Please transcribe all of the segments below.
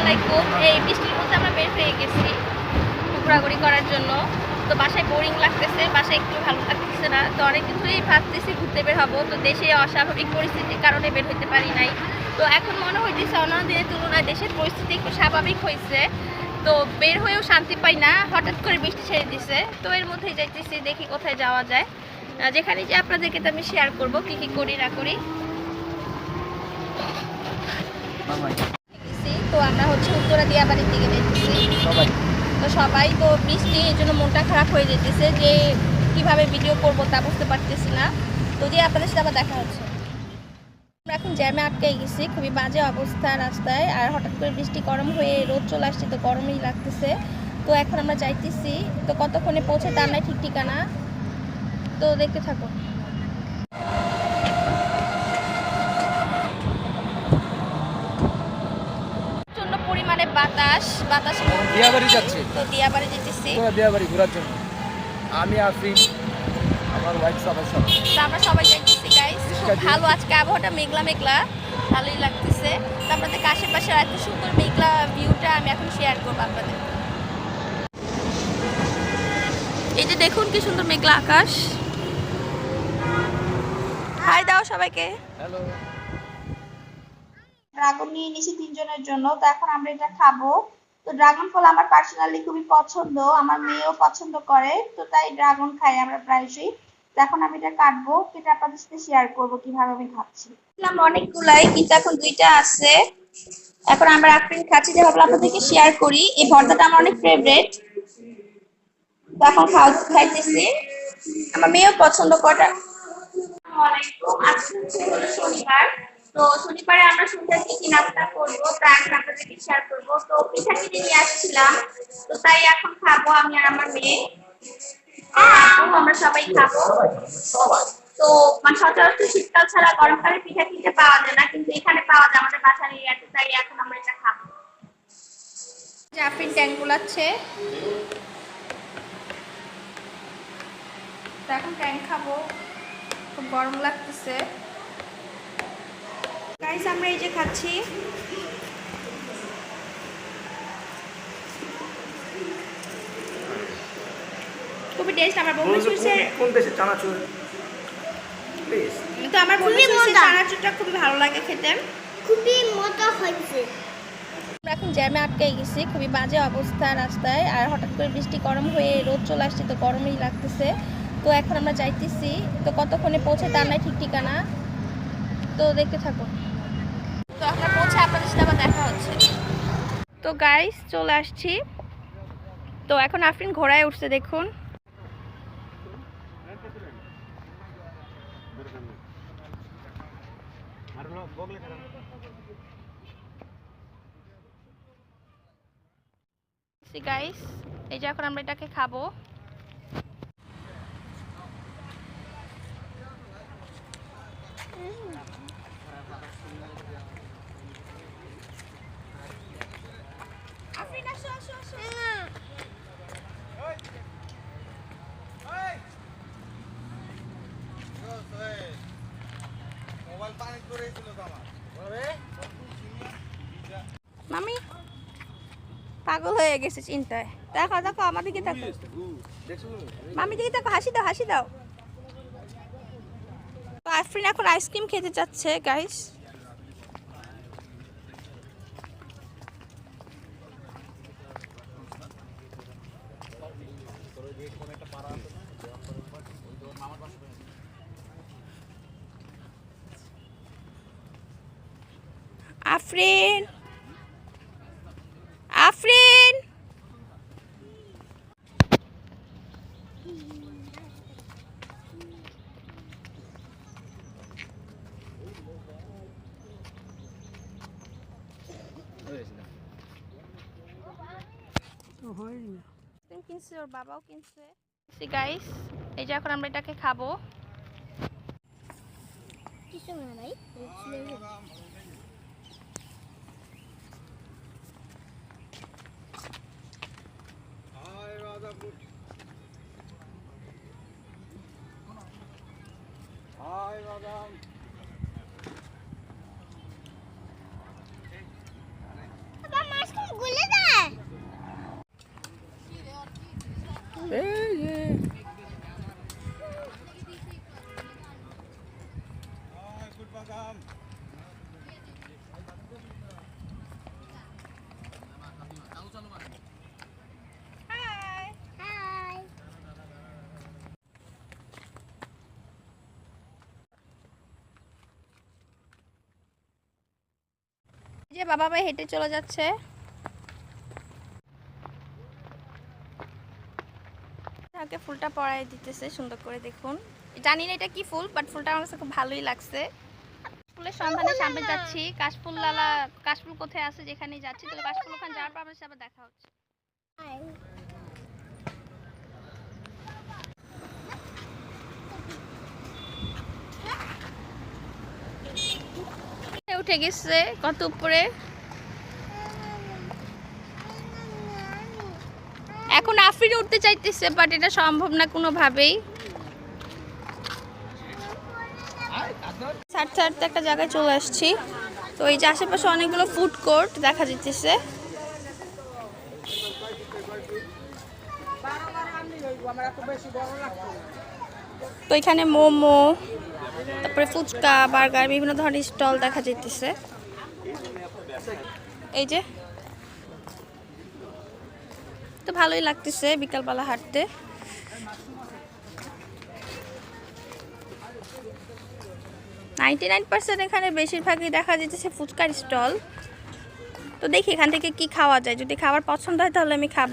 আলাইকুম এই বৃষ্টির মধ্যে আমরা বের হয়ে গেছি ঘোরাঘুরি করার জন্য। তো বাসায় বোরিং লাগতেছে, বাসায় একটু ভালো লাগতেছে না। তো অনেক কিছুই ভাবতেছি ঘুরতে বের হব। তো দেশে অস্বাভাবিক পরিস্থিতির কারণে বের হতে পারি নাই। তো এখন মনে হইতেছে অন্যান্য দিনের তুলনায় দেশের পরিস্থিতি একটু স্বাভাবিক হয়েছে তো বের হয়েও শান্তি পাই না, হঠাৎ করে বৃষ্টি ছেড়ে দিছে। তো এর মধ্যেই যাইতেছি, দেখি কোথায় যাওয়া যায়। যেখানে যে আপনাদেরকে তো আমি শেয়ার করব, কি কি করি না করি। গেছি। তো আমরা হচ্ছে উত্তরা দিয়াবাড়ির দিকে যেতেছি সবাই। তো সবাই তো বৃষ্টি এই জন্য মনটা খারাপ হয়ে যেতেছে যে কীভাবে ভিডিও করব তা বুঝতে পারতেছি না। তো যে আপনাদের সাথে আবার দেখা হচ্ছে। আমরা এখন জ্যামে আটকে গেছি খুবই বাজে অবস্থা রাস্তায়। আর হঠাৎ করে বৃষ্টি গরম হয়ে রোদ চলে আসছে তো গরমই লাগতেছে। তো এখন আমরা যাইতেছি। তো কতক্ষণে পৌঁছে তার নাই ঠিক ঠিকানা? তো দেখতে থাকুন। বাতাস মধ্যে দিয়াবাড়ি যাচ্ছে। তো দিয়াবাড়ি যেতেছি তোরা দিয়াবাড়ি ঘোরার জন্য। আমি আফরিন আমার ওয়াইফ সবাই সবাই তো আমরা সবাই যাইতেছি গাইস খুব ভালো আজকে আবহাওয়াটা মেঘলা মেঘলা। ভালোই লাগতেছে। তো আপনাদের আশেপাশের এত সুন্দর মেঘলা ভিউটা আমি এখন শেয়ার করব আপনাদের। এই যে দেখুন কি সুন্দর মেঘলা আকাশ। হাই দাও সবাইকে। হ্যালো ড্রাগন নিয়ে নিয়েছি তিনজনের জন্য, তো এখন আমরা এটা খাব। তো ড্রাগন ফল আমার পার্সোনালি খুবই পছন্দ, আমার মেয়েও পছন্দ করে, তো তাই ড্রাগন খাই আমরা প্রায়শই। এখন আমি এটা কাটবো সেটা আপনাদের সাথে শেয়ার করব কীভাবে আমি খাচ্ছি। অনেকগুলাই কিন্তু এখন দুইটা আছে। এখন আমরা আফরিন খাচ্ছি যে ভাবলাম আপনাদেরকে শেয়ার করি। এই ভর্তাটা আমার অনেক ফেভারিট তো এখন খাওয়া খাইতেছি। আমার মেয়েও পছন্দ আসসালামাইকুম আজকে শনিবার। তো শনিবারে আমরা কি নাস্তা করব তা এখন আপনাদেরকে শেয়ার করব। তো পিঠা কিনে নিয়ে আসছিলাম। তো তাই এখন খাব আমি আর আমার মেয়ে। আমরা সবাই খাব। তো মানে সচরাচর শীতকাল ছাড়া গরমকালে পিঠা কিনতে পাওয়া যায় না, কিন্তু এখানে পাওয়া যায়, আমাদের বাসার এরিয়াতে। তাই এখন আমরা এটা খাব। জাফরিন ট্যাঙ্ক গুলাচ্ছে। এখন ট্যাঙ্ক খাব। খুব গরম লাগতেছে। গাইস আমরা এই যে খাচ্ছি। খুবই টেস্ট আমার বন্ধু সুইসের কোন দেশে চানাচুর? প্লিজ তো আমার বন্ধু সুইসের চানাচুরটা খুবই ভালো লাগে খেতে। খুবই মজা হয়েছে। আমরা এখন জ্যামে আটকে গেছি খুবই বাজে অবস্থা রাস্তায় আর হঠাৎ করে বৃষ্টি গরম হয়ে রোদ চলে আসছে তো গরমই লাগতেছে। তো এখন আমরা যাইতেছি তো কতক্ষণে পৌঁছে তার নাই ঠিক ঠিকানা। তো দেখতে থাকুন। তো আমরা পৌঁছে আপনাদের সাথে দেখা হচ্ছে। তো গাইস চলে আসছি। তো এখন আফরিন ঘোড়ায় উঠছে দেখুন। গাইস এই যে এখন আমরা এটাকে খাব। আফরিন, পাগল হয়ে গেছে চিন্তায় দেখো দেখো, আমার দিকে দেখো। মামি দিকে দেখো, হাসি দাও হাসি দাও। তো আফরিন এখন আইসক্রিম খেতে চাচ্ছে গাইস আফরিন। কিনছে ওর বাবাও কিনছে। গাইস এই যে এখন আমরা এটাকে খাব। কিছু না ভাই যে বাবা ভাই হেঁটে চলে যাচ্ছে। তাকে ফুলটা পরাই দিতেছে, সুন্দর করে দেখুন। জানি না এটা কি ফুল বাট ফুলটা আমার কাছে খুব ভালোই লাগছে। ফুলের সন্ধানে সামনে যাচ্ছি। কাশফুল লালা, কাশফুল কোথায় আছে যেখানে যাচ্ছি তো কাশফুল ওখানে যাওয়ার পর আমার সাথে দেখা হচ্ছে। উঠে গেছে কত উপরে? এখন আফরিন উঠতে চাইতেছে বাট এটা সম্ভব না কোনোভাবেই। ছাড়তে ছাড়তে একটা জায়গায় চলে আসছি। তো এই যে আশেপাশে অনেকগুলো ফুড কোর্ট দেখা যাচ্ছে তো এখানে মোমো, তারপরে ফুচকা, বার্গার, বিভিন্ন ধরনের স্টল দেখা যাইতেছে। এই যে। তো ভালোই লাগতেছে বিকালবেলা হাঁটতে। নাইনটি নাইন পার্সেন্ট এখানে বেশিরভাগই দেখা যাচ্ছে ফুচকার স্টল। তো দেখি এখান থেকে কি খাওয়া যায়। যদি খাবার পছন্দ হয় তাহলে আমি খাব।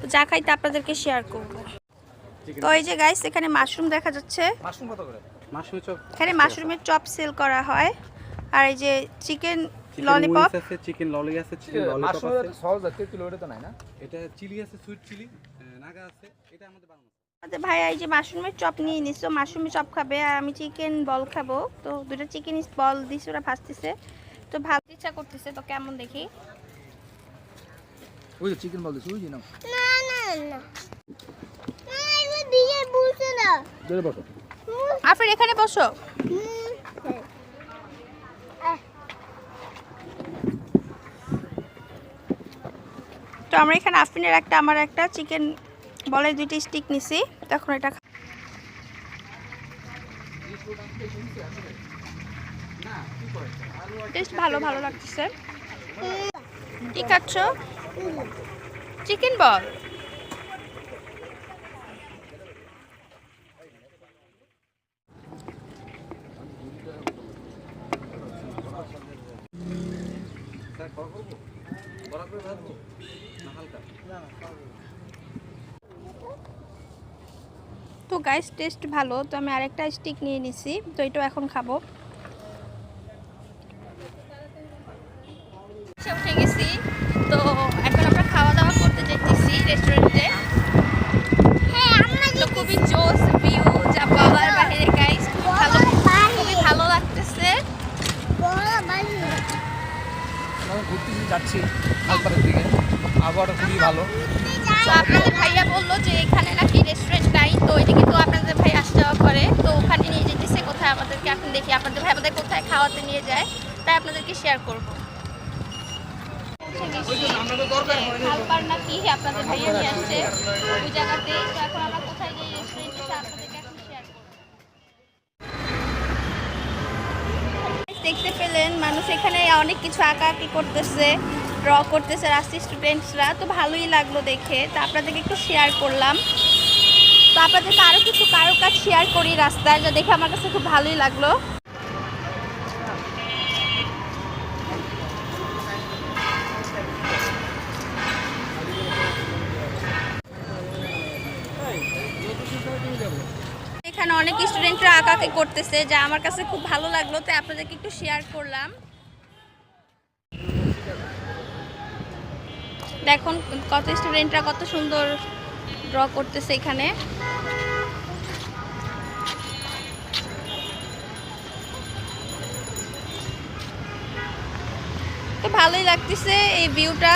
তো যা খাইতে আপনাদেরকে শেয়ার করব। তো এই যে গাইস এখানে মাশরুম দেখা যাচ্ছে। মাশরুম কত করে? মাশরুম চপ এখানে মাশরুমের চপ সেল করা হয়। আর এই যে চিকেন ললিপপ আছে চিকেন ললি আছে চিকেন ললিপপ আছে তো সহজ আছে কিলো এটা তো নাই না? এটা চিলি আছে সুইট চিলি নাগা আছে। এটা আমাদের বানানো আমাদের ভাইয়া এই যে মাশরুমের চপ নিয়ে নিছো মাশরুমের চপ খাবে আর আমি চিকেন বল খাব। তো দুটো চিকেন বল দিছে ওরা ভাজতেছে। তো ভালো ইচ্ছা করতেছে তো কেমন দেখি? ওই যে চিকেন বল দিছি ওই যে না না না। না এগুলো দিয়ে বলছে না। দেড় বটো আফরিন এখানে বসো। হুম, তো আমরা এখানে আফরিনের একটা আমার একটা চিকেন বলের দুটি স্টিক নিছি তখন এটা টেস্ট ভালো ভালো লাগতেছে। কি খাচ্ছ? চিকেন বল স্যার কল করব বড় করে ভাজবো না হালকা তো গাইস টেস্ট ভালো তো আমি আরেকটা স্টিক নিয়ে নিছি তো এটাও এখন খাব। সে উঠে গেছি তো এখন আমরা খাওয়া দাওয়া করতে যেতেছি রেস্টুরেন্টে হ্যাঁ খুবই জোস ভিউ যা গাইস ভালো খুবই ভালো লাগতেছে। বড় বাড়ি। আমরা ঘুরতেছি যাচ্ছি খালপাড়ের দিকে। আবহাওয়াটা খুবই ভালো। ভাইয়া বলল যে এখানে নাকি রেস্টুরেন্ট নাই তো এদিকে তো আপনাদের ভাই আসা যাওয়া করে তো ওখানে নিয়ে যেতেছে কোথায় আমাদেরকে এখন দেখি আপনাদের ভাই আমাদের কোথায় খাওয়াতে নিয়ে যায়, তাই আপনাদেরকে শেয়ার করব। দেখতে পেলেন, মানুষ এখানে অনেক কিছু আঁকাআঁকি করতেছে ড্র করতেছে রাস্তি স্টুডেন্টসরা তো ভালোই লাগল দেখে। তো আপনাদেরকে একটু শেয়ার করলাম। তো আপনাদেরকে আরও কিছু কারও কাজ শেয়ার করি রাস্তায়, যা দেখে আমার কাছে খুব ভালোই লাগল এখানে অনেক স্টুডেন্টরা করতেছে, যা আমার কাছে খুব ভালো লাগল, তাই আপনাদেরকে একটু শেয়ার করলাম। দেখুন কত স্টুডেন্টরা কত সুন্দর ড্র করতেছে এখানে। তো ভালোই লাগতেছে এই ভিউটা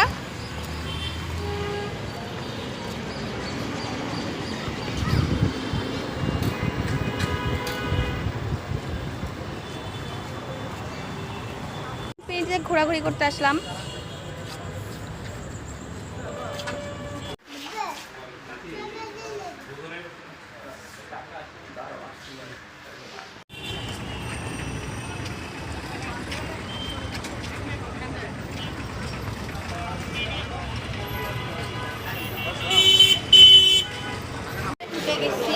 পেজে ঘোরাঘুরি করতে আসলাম ঢুকে গেছি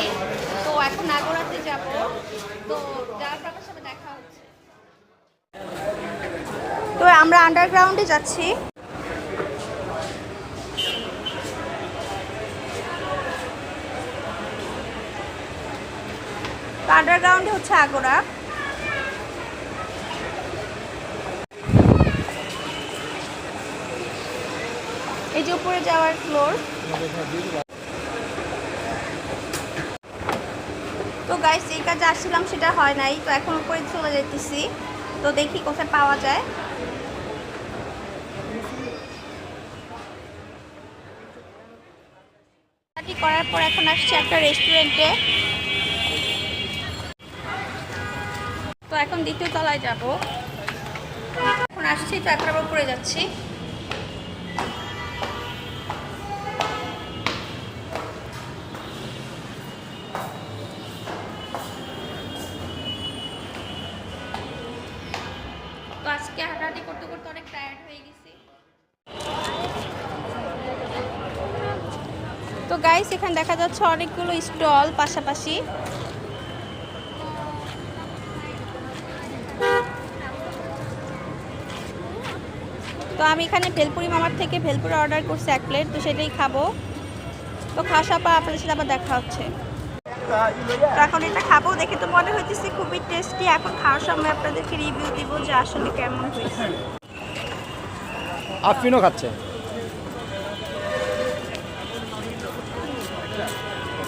তো এখন নাগরাতে যাব তো যাওয়ার পর আপনার সাথে দেখা হচ্ছে তো আমরা আন্ডারগ্রাউন্ডে যাচ্ছি। আন্ডারগ্রাউন্ডে হচ্ছে আগোরা এই যে উপরে যাওয়ার ফ্লোর তো গাইস এই কাজে আসছিলাম, সেটা হয় নাই। তো এখন উপরে চলে যেতেছি। তো দেখি কোথায় পাওয়া যায়। করার পর এখন আসছি একটা রেস্টুরেন্টে তো এখন দ্বিতীয় তলায় যাব। এখন আসছি, তো একবার উপরে যাচ্ছি। এখানে দেখা যাচ্ছে অনেকগুলো স্টল পাশাপাশি। তো আমি এখানে ভেলপুরি মামার থেকে ভেলপুরি অর্ডার করছি এক প্লেট, তো সেটাই খাব। তো খাসা পা আপনাদের সাথে আবার দেখা হচ্ছে। তো এখন এটা খাব, দেখে তো মনে হইতেছে খুবই টেস্টি এখন খাওয়ার সময় আপনাদেরকে রিভিউ দিব যে আসলে কেমন হয়েছে। আফরিনও খাচ্ছে।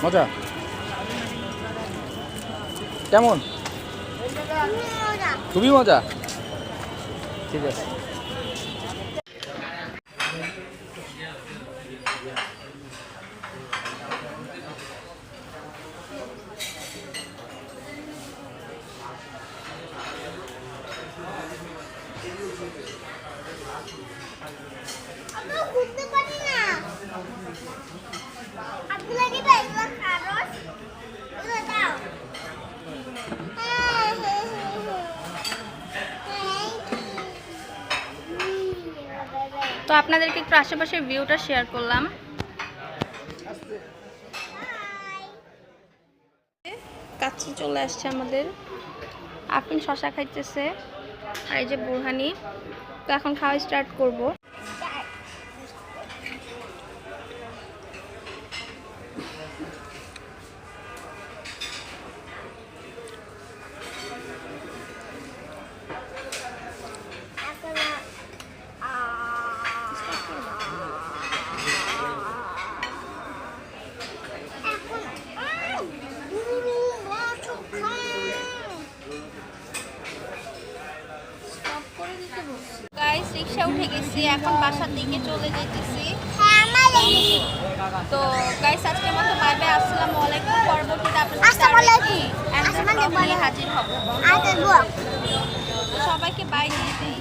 মজা কেমন খুবই মজা ঠিক আছে আমরা ঘুরতে পারি না আপনি লাগে তাই এগুলো খারস এগুলো দাও হ্যাঁ, হ্যাঁ, হ্যাঁ, হ্যাঁ। Thank you. উম, তো আপনাদেরকে একটু আশেপাশের ভিউটা শেয়ার করলাম। কাছে চলে আসছে আমাদের। আপনি শশা খাইতেছে। আর এই যে বুরহানি তো এখন খাওয়া স্টার্ট করব। উঠে গেছি এখন বাসার দিকে চলে যেতেছি তো গাইস আজকের মতো বাই বাই আসসালামু আলাইকুম। পরবর্তীতে আপনাদের হাজির হব। আচ্ছা তো সবাইকে বাই দিয়ে দিই।